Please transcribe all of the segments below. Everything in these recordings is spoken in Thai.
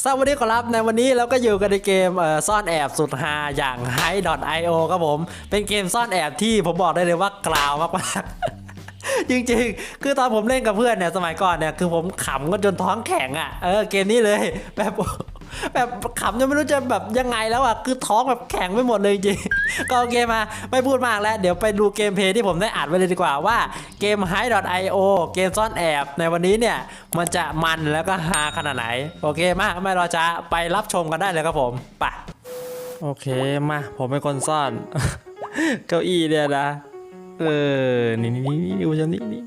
สวัสดีครับในวันนี้เราก็อยู่กันในเกมเซ่อนแอบสุดฮาอย่าง High.io ครับผม เป็นเกมซ่อนแอบที่ผมบอกได้เลยว่ากลาวมากๆ จริงๆ คือตอนผมเล่นกับเพื่อนเนี่ยสมัยก่อนเนี่ยคือผมขำก็จนท้องแข็งอะเออเกมนี้เลยแบบ แบบขำจนไม่รู้จะแบบยังไงแล้วอะคือท้องแบบแข็งไปหมดเลยจริงก็โอเคมาไม่พูดมากแล้ว เดี๋ยวไปดูเกมเพลย์ที่ผมได้อัดไว้เลยดีกว่าว่าเกม High.io เกมซ่อนแอบในวันนี้เนี่ย มันจะมันแล้วก็ฮาขนาดไหน โอเคมาไม่รอช้าไปรับชมกันได้เลยครับผมไปโอเคมาผมเป็นคนซ่อน เก้าอี้เนี่ยนะเออนี่นี่นี่นี่ดูฉันนี่นี่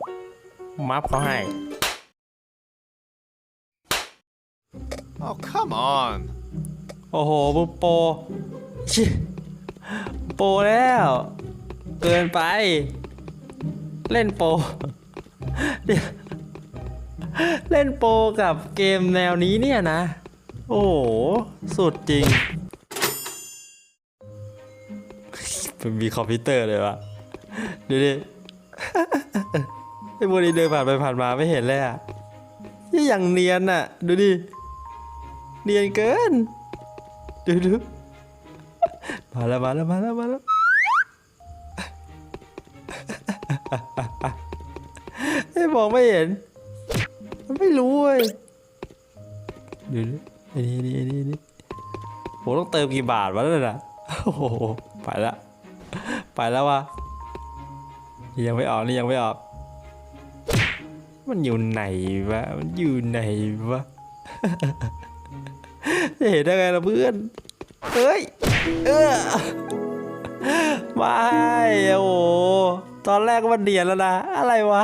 มัฟเขาให้ Oh, come on. โอ้โหมึงโปรชิโปรแล้ว เกินไป เล่นโปรเดี๋ยวเล่นโปรกับเกมแนวนี้เนี่ยนะ โอ้โห สุดจริง มันมีคอมพิวเตอร์เลยวะดูดิไอ้พวกนี้เดินผ่านไปผ่านมาไม่เห็นเลยอะนี่ย่างเนียนอะดูดิ เนียนเกินดูดูมาแล้วมาแล้วมาแล้วมาแล้วไอ้มองไม่เห็น มันไม่รู้เว้ยดูดิไอ้นี่นี่ไอ้นี่นี่ผมต้องเติมกี่บาทวะนั่นน่ะโอ้โหไปละไปแล้ววะนี่ยังไม่ออกนี่ยังไม่ออก มันอยู่ไหนวะ มันอยู่ไหนวะ จะเห็นได้ไงล่ะเพื่อนเฮ้ยเออไม่โอ้โหตอนแรกมันเดียนแล้วนะ อะไรวะ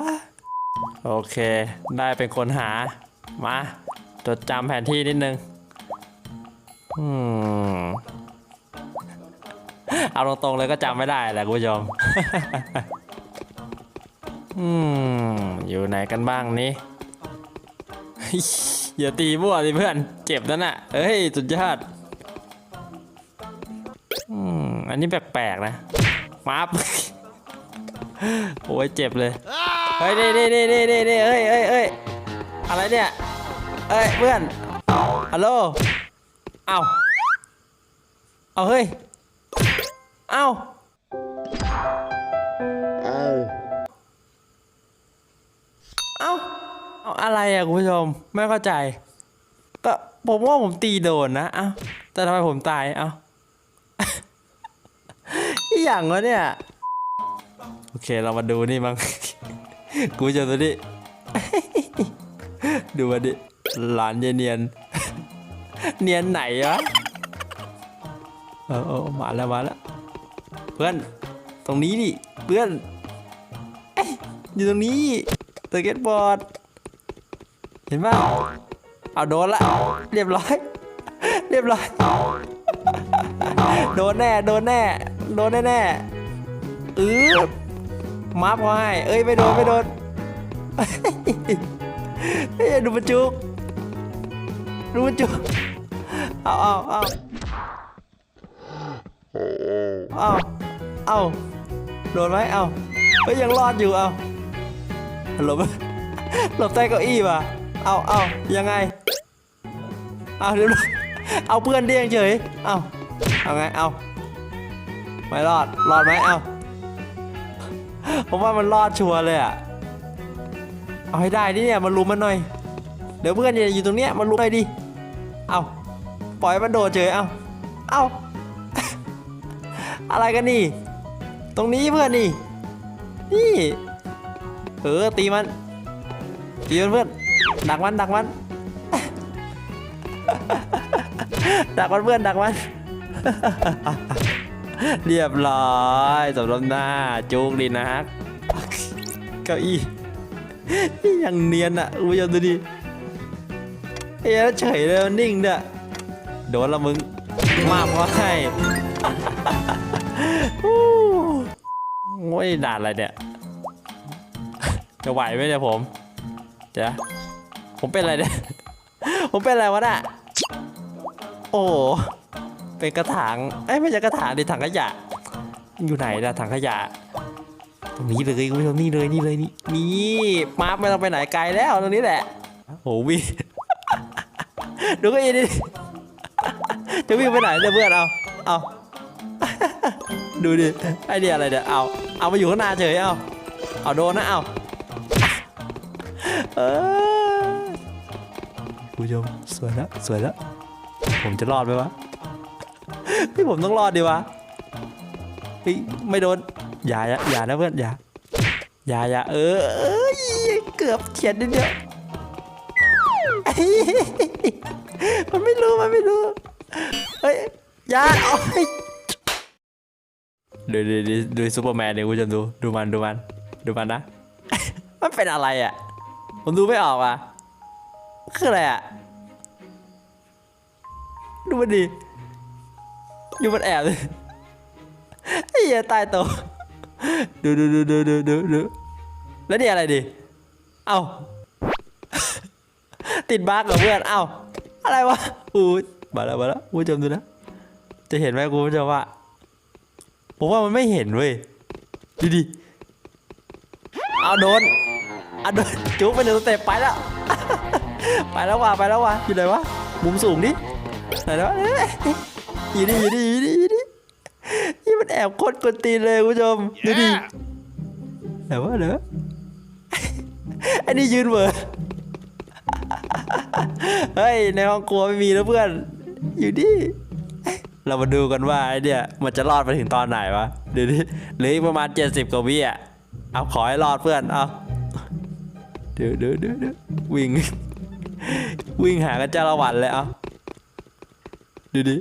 โอเค ได้เป็นคนหา มาจดจำแผนที่นิดนึงอืมเอาตรงๆเลยก็จำไม่ได้แหละคุณผู้ชม อืม อยู่ไหนกันบ้างนี้ อย่าตีมั่วสิเพื่อน เจ็บนั่นน่ะเฮ้ยสุดยอดอืมอันนี้แปลกๆนะมับโอ้ยเจ็บเลยเฮ้ยนี่นี่นี่นี่นี่เอ้ยเอ้ยเอ้ยอะไรเนี่ยเอ้ยเพื่อนฮัลโหลเอาเอาเฮ้ยเอาเอาเอา อะไรอะคุณผู้ชมไม่เข้าใจ ก็ผมว่าผมตีโดนนะเอ้าแต่ทำไมผมตายเอ้าอย่างวะเนี่ย โอเคเรามาดูนี่มั้งกูจะตัวนี้ดูมาดิหลานเยเนียน เนียนไหนวะเออมาแล้วมาแล้วเพื่อนตรงนี้ดิเพื่อนอยอยู่ตรงนี้สเก็ตบอร์ด เห็นป่ะเอาโดนละ เรียบร้อย เรียบร้อย โดนแน่ โดนแน่ โดนแน่แน่อือมาพอให้ เอ้ยไม่โดนไม่โดนเฮ้ยดูมันจุกดูมันจุกเอาเอาเอาเอาเอาโดนไหมเอาเฮ้ยยังรอดอยู่เอาหลบหลบใต้เก้าอี้ว่ะ เอาเอายังไงเอาเดี๋ยวเอาเพื่อนเดียงเฉยเอาเอาไงเอาไม่รอดรอดไหมเอาผมว่ามันรอดชัวร์เลยอะเอาให้ได้ดิเนี่ยมันลุมมันหน่อย เดี๋ยวเพื่อนอย่าอยู่ตรงเนี้ยมันลุมหน่อยดิเอาปล่อยมันโดดเฉยเอาเอาอะไรกันนี่ ตรงนี้เพื่อนนี่นี่เออตีมันตีมันเพื่อน ดักมันดักมันดักมันเพื่อนดักมันเรียบร้อยสำหรับหน้าจุกดีนะฮะเก้าอี้ยังเนียนอะคุณผู้ชมดูดิเอ๊ะเฉยเลยนิ่งเนี่ยโดนละมึงมากว่าให้ฮู้โอ้ยด่านอะไรเนี่ย จะไหวไหมเนี่ยผมเดี๋ยว ผมเป็นอะไรเนี่ย ผมเป็นอะไรวะน่ะ โอ้โหเป็นกระถาง เอ้ยไม่ใช่กระถางดิถังขยะ อยู่ไหนล่ะถังขยะ ตรงนี้เลยคุณผู้ชมนี่เลยนี่เลยนี่นี่มาร์คไม่ต้องไปไหนไกลแล้วตรงนี้แหละโอ้โหวีดูเก็อีดิจะวิ่งไปไหนเนี่ยเพื่อนเอาเอาดูดิไอเดียอะไรเนี่ยเอาเอามาอยู่ข้างหน้าเฉยเอาเอาโดนนะเอาเออคุณ ผู้ชมสวยแล้วสวยแล้วผมจะรอดไหมวะพี่ผมต้องรอดดีวะเฮ้ยไม่โดนอย่าอย่าอย่านะเพื่อนอย่าอย่าอย่าเออเอ้ยเกือบเฉียดนิดเดียวมันไม่รู้มันไม่รู้เฮ้ยอย่าโอ้ยดูดูดูดูซูเปอร์แมนเดี๋ยวคุณผู้ชมดูดูมันดูมันดูมันนะมันเป็นอะไรอะผมดูไม่ออกอะ คืออะไรอะ ดูมันดิดูมันแอบเลยไอ้เหี้ยตายโตวดูดูดูดูดูดูดูแล้วนี่อะไรดิ เอ้า ติดบั๊กเหรอเพื่อน เอ้า อะไรวะอู้มาแล้วมาแล้วคุณผู้ชมดูนะ จะเห็นไหมคุณผู้ชมว่า ผมว่ามันไม่เห็นเว้ย ดูดิ เอาโดนเอาโดนจุ๊บไปหนึ่งสเต็ปไปแล้ว ไปแล้วว่ะไปแล้วว่ะอยู่ไหนวะมุมสูงดิไหนแล้วะเอ้ยอยู่ดิอยู่ดิอยู่ดิอยู่ดินี่มันแอบโคตรกวนตีนเลยคุณผู้ชมดูดิ Yeah. ไหนวะไหนวะไอ้นี่ยืนเหวอเฮ้ยในห้องครัวไม่มีแล้วเพื่อน อยู่ดิเรามาดูกันว่าไอ้เนี่ยมันจะรอดไปถึงตอนไหนวะเดี๋ยวดิเหลืออีกประมาณ 70กว่าวิอะเอาขอให้รอดเพื่อนเอาเดี๋ยวเดี๋ยวเดี๋ยวเดี๋ยววิ่ง วิ่งหากันจ้าละวันเลยเอาดูดิ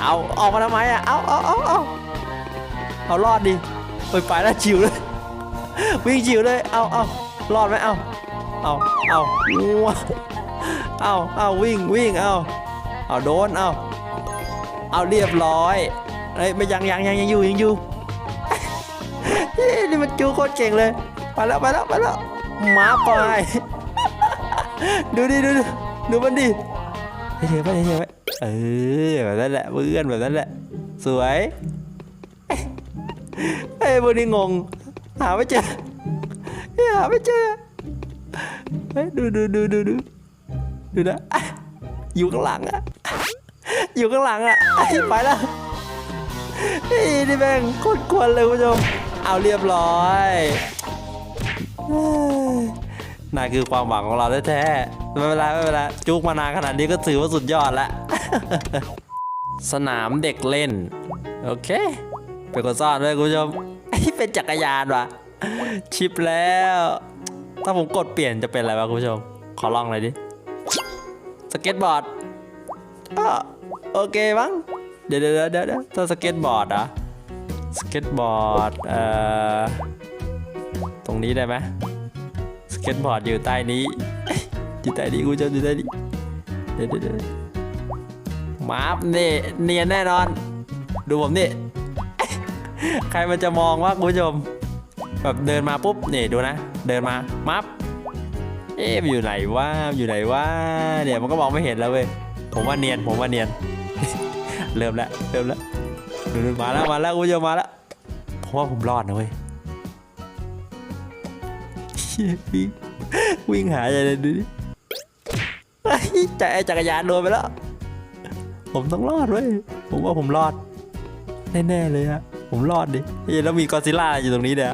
เอาออกมาทำไมอะ เอาเอาเอาเอาเอารอดดิไปไปแล้วชิวเลย วิ่งชิวเลย เอาเอารอดไหมเอาเอาเอาว้าเอาเอาวิ่งวิ่งเอาเอาโดนเอาเอาเรียบร้อยเอ้ยไม่ยังยังยังยังอยู่ยังอยู่นี่มันจูโคตรเก่งเลย ไปแล้วไปแล้วไปแล้วมาไป ดูดิดูดิดูมันดิเฉยๆไปเฉยๆไปเออแบบนั้นแหละเพื่อนแบบนั้นแหละ สวยไอ้พวกนี้งง หาไม่เจอหาไม่เจอเฮ้ดูดูดูดูดูดูนะอยู่ข้างหลังอะอยู่ข้างหลังอะไปแล้วเฮ้ยนี่แม่งโคตรกวนเลยคุณผู้ชมเอาเรียบร้อย เฮ้ยนั่นคือความหวังของเราแท้ๆไม่เป็นไรไม่เป็นไรจุกมานานขนาดนี้ก็ถือว่าสุดยอดล้วสนามเด็กเล่น โอเค เป็นคนซ่อนด้วยคุณผู้ชมเป็นจักรยานว่ะ ชิปแล้ว ถ้าผมกดเปลี่ยนจะเป็นอะไรวะคุณผู้ชม ขอลองหน่อยดิ สเก็ตบอร์ดโอเคมั้งเดี๋ยวเดี๋ยวเดี๋ยวเดี๋ยวถ้าสเก็ตบอร์ดอะสเก็ตบอร์ด เอ่อ ตรงนี้ได้ไหม เก็ตบอร์ดอยู่ใต้นี้ อยู่ใต้นี้คุณผู้ชมอยู่ใต้นี้เดี๋ยวเดี๋ยวมาร์ฟนี่เนียนแน่นอน ดูผมนี่ ใครมันจะมองว่าคุณผู้ชม แบบเดินมาปุ๊บนี่ดูนะ เดินมามัฟเอ๊ะอยู่ไหนวะอยู่ไหนวะเนี่ยมันก็มองไม่เห็นแล้วเว้ยผมว่าเนียนผมว่าเนียน เริ่มแล้วเริ่มแล้วมาแล้วมาแล้วคุณผู้ชมมาแล้วผมว่าผมรอดนะเว้ย เชี่ยวิ่งวิ่งหาอะไรดูดิใจไอจักรยานโดนไปแล้ว ผมต้องรอดเว้ย ผมว่าผมรอด แน่ๆเลยฮะ ผมรอดดิแล้วมีกอซิล่าอยู่ตรงนี้เนี่ย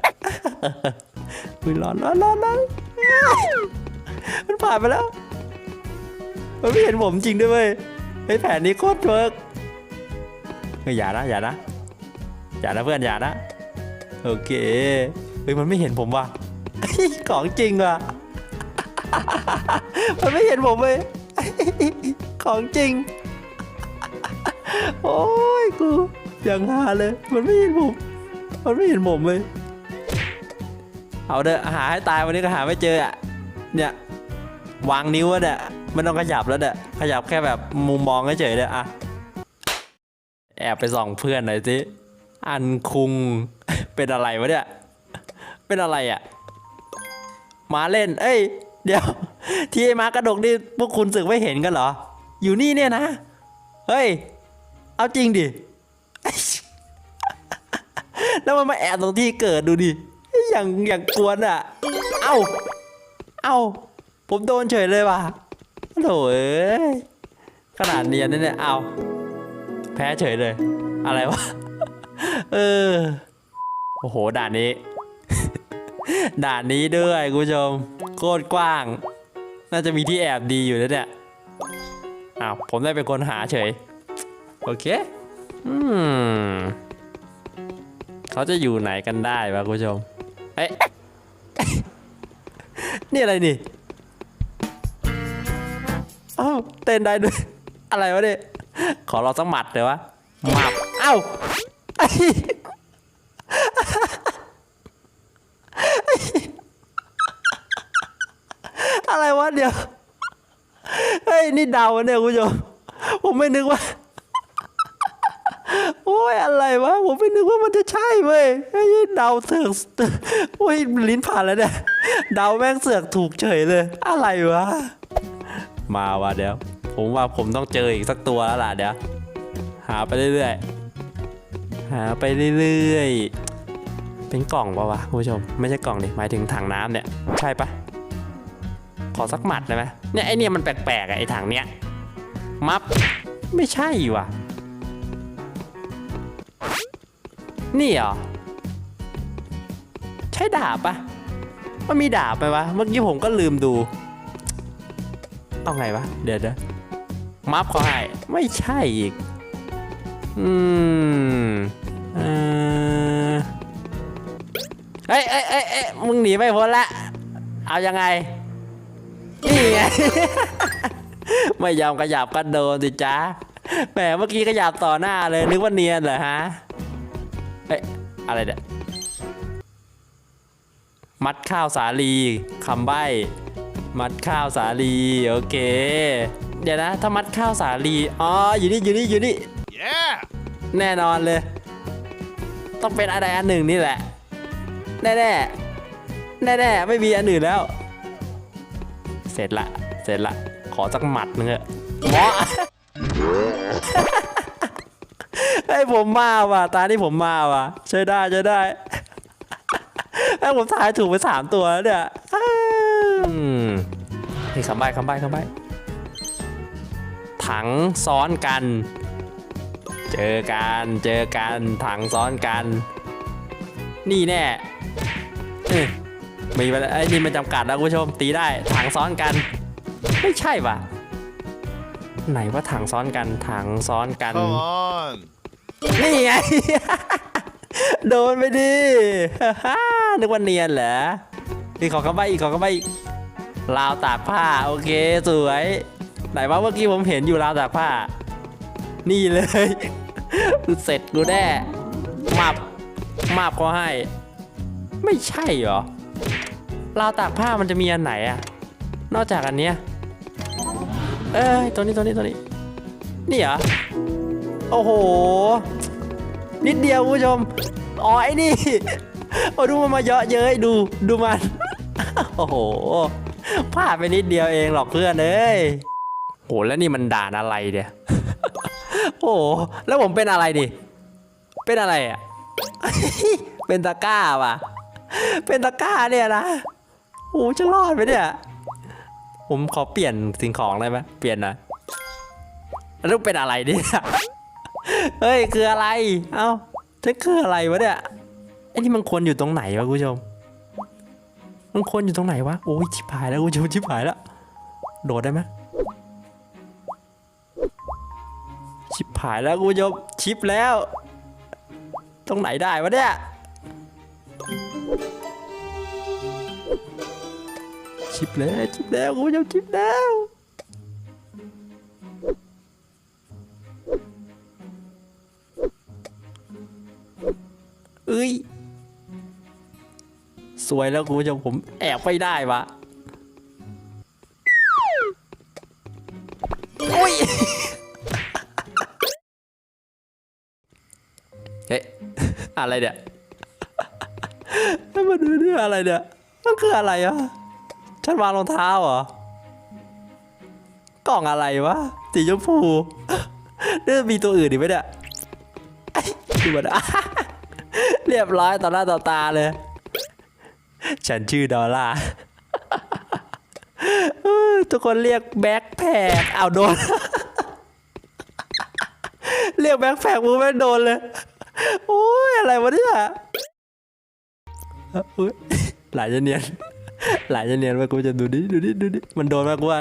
มึงรอดรอดรอดรอดมันผ่านไปแล้ว มันไม่เห็นผมจริงด้วยเว้ยไอ้แผนนี้โคตรเวิร์กอย่านะอย่านะอย่านะเพื่อนอย่านะ โอเคเฮ้ยมันไม่เห็นผมว่ะ ของจริงว่ะ มันไม่เห็นผมเว้ยของจริง โอ้ยกูยังหาเลย มันไม่เห็นผม มันไม่เห็นผมเลย เอาเด้อหาให้ตายวันนี้ก็หาไม่เจออะ เนี่ยวางนิ้วอะเนี่ยไม่ต้องขยับแล้วเด้อขยับแค่แบบมุมมองเฉยๆเด้ออะแอบไปส่องเพื่อนหน่อยสิอันคุงเป็นอะไรวะเนี่ย เป็นอะไรอะ มาเล่น เอ้ย เดี๋ยว ที่ไอ้มากระดกนี่พวกคุณสึกไม่เห็นกันเหรอ อยู่นี่เนี่ยนะ เฮ้ย เอาจริงดิ แล้วมันมาแอบตรงที่เกิดดูดิ อย่างอย่างกวนอะ เอ้า เอ้า ผมโดนเฉยเลยว่ะโถ่เอ้ย ขนาดเนียนเนี่ย เอาแพ้เฉยเลย อะไรวะ เออ โอ้โห ด่านนี้ ด่านนี้ด้วยคุณผู้ชม โคตรกว้าง น่าจะมีที่แอบดีอยู่นะเนี่ยอ้าวผมได้เป็นคนหาเฉย โอเคอืมเขาจะอยู่ไหนกันได้วะคุณผู้ชมเอ๊ะนี่อะไรนี่อ้าวเต้นได้ด้วย อะไรวะเนี่ยขอลองสักหมัดเลยวะหมับเอ้า อะไรวะเดี๋ยวเฮ้ยนี่เดาเนี่ยคุณผู้ชมผมไม่นึกว่าโอ้ยอะไรวะผมไม่นึกว่ามันจะใช่เว้ยไอ้ยเดาเสือกโอ้ยลิ้นผ่านแล้วเนี่ยเดาแม่งเสือกถูกเฉยเลย อะไรวะ มาวะเดี๋ยว ผมว่าผมต้องเจออีกสักตัวแล้วล่ะเดี๋ยวหาไปเรื่อยๆหาไปเรื่อยๆเป็นกล่องปะวะคุณผู้ชม ไม่ใช่กล่องดิหมายถึงถังน้ำเนี่ย ใช่ปะ ขอสักหมัดได้ไหมเนี่ยไอเนี่ยมันแปลกๆอะไอถังเนี้ยมับไม่ใช่ว่ะ นี่เหรอ ใช่ดาบปะมันมีดาบไหมวะ เมื่อกี้ผมก็ลืมดู เอาไงวะ เดี๋ยวเดี๋ยวมัฟเขาให้ไม่ใช่อีก อืมเออเอ้ยเอ้ยเอ้ยเอ้ยมึงหนีไม่พ้นละ เอายังไง ไง ไม่ยอมขยับก็โดนสิจ้าแหมเมื่อกี้ขยับต่อหน้าเลยนึกว่าเนียนเหรอฮะ เอ๊ะอะไรเนี่ยมัดข้าวสาลีคำใบ้ มัดข้าวสาลีโอเค เดี๋ยวนะ ถ้ามัดข้าวสาลีอ๋ออยู่นี่อยู่นี่อยู่นี่ Yeah! แน่นอนเลย ต้องเป็นอะไรอันหนึ่งนี่แหละ แน่แน่แน่แน่ๆไม่มีอันอื่นแล้วเสร็จละ เสร็จละ ขอสักหมัดนึงเถอะหมอให้ผมมาว่ะ ตาที่ผมมาว่ะใช่ได้ใช่ได้ให้ผมทายถูกไปสามตัวแล้วเนี่ยอืมนี่คำใบ้คำใบ้คำใบ้ถังซ้อนกัน เจอกัน เจอกัน ถังซ้อนกัน นี่แน่เอ้ย มีไปแล้วไอ้นี่มันจำกัดแล้วคุณผู้ชมตีได้ถังซ้อนกัน ไม่ใช่ปะไหนว่าถังซ้อนกันถังซ้อนกัน Come on! นี่ไง โดนไปดิ นึกว่าเนียนเหรอนี่ขอเข้าไปอีกขอเข้าไปอีกราวตากผ้า โอเคสวย ไหนว่าเมื่อกี้ผมเห็นอยู่ราวตากผ้า นี่เลย เสร็จกูแน่มับมับก็ให้ ไม่ใช่เหรอ ราวตากผ้ามันจะมีอันไหนอะนอกจากอันเนี้ยเอ้ยตัวนี้ตัวนี้ตัวนี้ นี่เหรอ โอ้โห นิดเดียวผู้ชม อ๋อไอ้นี่ โอ้ดูมันมาเยอะเย้ยดูดูมัน โอ้โหพลาดไปนิดเดียวเองหรอกเพื่อนเอ้ยโหแล้วนี่มันด่านอะไรเดียโอ้แล้วผมเป็นอะไรดิ เป็นอะไรอะ เป็นตะก้าว่ะ เป็นตะกร้าเนี่ยนะ โอ้จะรอดไหมเนี่ย ผมขอเปลี่ยนสิ่งของได้ไหมเปลี่ยนนะแล้วเป็นอะไรเนี่ยเฮ้ยคืออะไร เอ้าจะคืออะไรวะเนี่ยไอ้นี่มันควรอยู่ตรงไหนวะคุณผู้ชม มันควรอยู่ตรงไหนวะ โอ้ยชิบหายแล้วคุณผู้ชมชิบหายแล้ว โดดได้ไหมชิบหายแล้วคุณผู้ชมชิปแล้ว ตรงไหนได้วะเนี่ย ชิปแล้วชิปแล้วคุณผู้ชมชิปแล้วเอ้ย สวยแล้วคุณผู้ชมผมแอบไม่ได้วะโอ้ยเฮ้ยอะไรเนี่ยให้มาดูนี่อะไรเนี่ยมันคืออะไรอะ ฉันวางรองเท้าเหรอ กล่องอะไรวะสีชมพูนี่มีตัวอื่นอีกไหมเนี่ยดูมันเรียบร้อยต่อหน้าต่อตาเลย ฉันชื่อดอลล่าทุกคนเรียกแบ็คแพคเอาโดน เรียกแบ็คแฟกมูไม่โดนเลย โอ้ยอะไรวะเนี่ยอุ๊ยหลายจะเนียน หลายจะเนียนไปกูจะดูดิดูดิดูดิมันโดนไหมกูว่า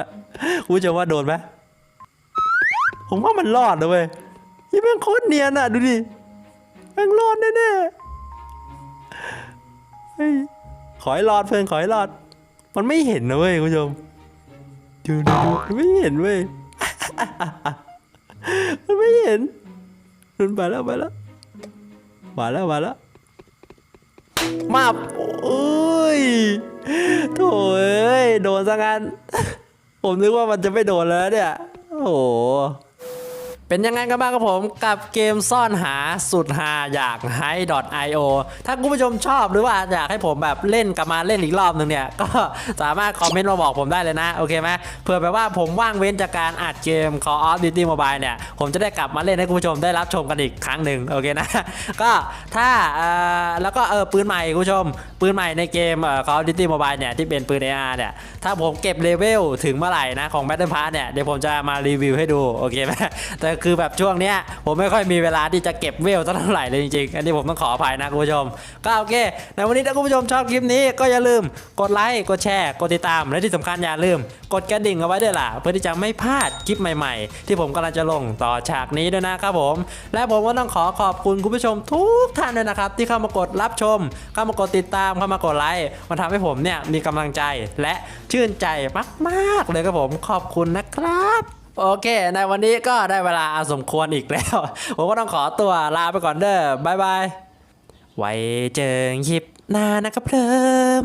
กูจะว่าโดนไหมผมว่ามันรอดนะเว้ยยี่แม่งโคตรเนียนอะดูดิแม่งรอดแน่ๆเฮ้ยขอให้รอดเพื่อนขอให้รอด มันไม่เห็นนะเว้ยคุณผู้ชมดูดูดูมันไม่เห็นเว้ยมันไม่เห็นมันไปแล้วไปแล้วมาแล้วมาแล้วมาโอ้ย โถ่เอ้ย โดนซะงั้น ผมนึกว่ามันจะไม่โดนแล้วเนี่ย โอ้โห เป็นยังไงกันบ้างครับผมกับเกมซ่อนหาสุดหาอยาง hi.io ถ้าคุณผู้ชมชอบหรือว่าอยากให้ผมแบบเล่นกลับมาเล่นอีกรอบหนึ่งเนี่ย ก็สามารถคอมเมนต์มาบอกผมได้เลยนะ โอเคไหมเผื่อแบบว่าผมว่างเว้นจากการอัดเกม Call of Duty Mobile เนี่ย ผมจะได้กลับมาเล่นให้คุณผู้ชมได้รับชมกันอีกครั้งหนึ่งโอเคนะ ก็ถ้าแล้วก็เออปืนใหม่คุณผู้ชม ปืนใหม่ในเกม Call of Duty Mobile เนี่ยที่เป็นปืน AR เนี่ยถ้าผมเก็บเลเวลถึงเมื่อไหร่นะของ Battle Pass เนี่ยเดี๋ยวผมจะมารีวิวให้ดูโอเคไหมแต่คือแบบช่วงเนี้ยผมไม่ค่อยมีเวลาที่จะเก็บเวลสักเท่าไหร่เลยจริงๆ อันนี้ผมต้องขออภัยนะคุณผู้ชม ก็โอเคในวันนี้ถ้าคุณผู้ชมชอบคลิปนี้ก็อย่าลืมกดไลค์ กดแชร์ กดติดตาม และที่สำคัญอย่าลืม กดกระดิ่งเอาไว้ด้วยล่ะ เพื่อที่จะไม่พลาดคลิปใหม่ๆ ที่ผมกำลังจะลงต่อฉากนี้ด้วยนะครับผม และผมก็ต้องขอขอบคุณคุณผู้ชมทุกท่านด้วยนะครับที่เข้ามากดรับชม เข้ามากดติดตาม เข้ามากดไลค์มันทำให้ผมเนี่ยมีกำลังใจและชื่นใจมากๆเลยครับผมขอบคุณนะครับ โอเค ในวันนี้ก็ได้เวลาอาสมควรอีกแล้ว ผมก็ต้องขอตัวลาไปก่อนเด้อบายบาย ไว้เจอคลิปหน้านะครับเพิ่ม